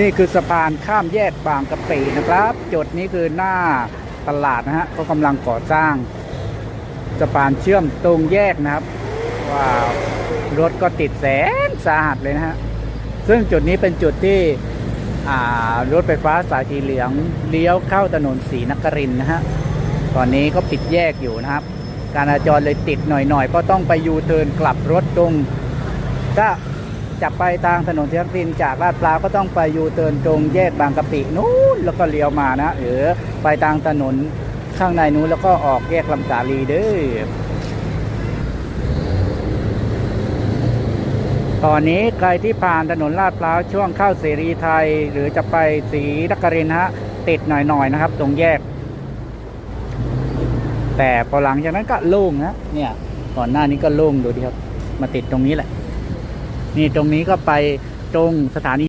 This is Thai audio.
นี่คือสะพานข้ามแยกบางกะปินะครับ จุดนี้คือหน้าตลาดนะฮะก็กำลังก่อสร้างสะพานเชื่อมตรงแยกนะครับว้าวรถก็ติดแสนสาหัสเลยนะฮะซึ่งจุดนี้เป็นจุดที่รถไฟฟ้าสายสีเหลืองเลี้ยวเข้าถนนศรีนครินนะฮะตอนนี้ก็ปิดแยกอยู่นะครับ การจราจรเลยติดหน่อยๆก็ต้องไปยูเทิร์นกลับรถตรงถ้า จะไปทางถนนเทียนรินจากลาดพร้าวก็ต้องไปยูเทิร์นตรงแยกบางกะปินู้นแล้วก็เลี้ยวมานะหรือไปทางถนนข้างในนู้นแล้วก็ออกแยกลำสาลีเด้อตอนนี้ใครที่ผ่านถนนลาดพร้าวช่วงเข้าเสรีไทย หรือจะไปศรีนครินทร์ฮะติดหน่อยๆนะครับ ตรงแยก แต่พอหลังจากนั้นก็โล่งนะเนี่ยก่อนหน้านี้ก็โล่งดูดิครับ มาติดตรงนี้แหละ นี่ตรงนี้ก็ไปตรงสถานี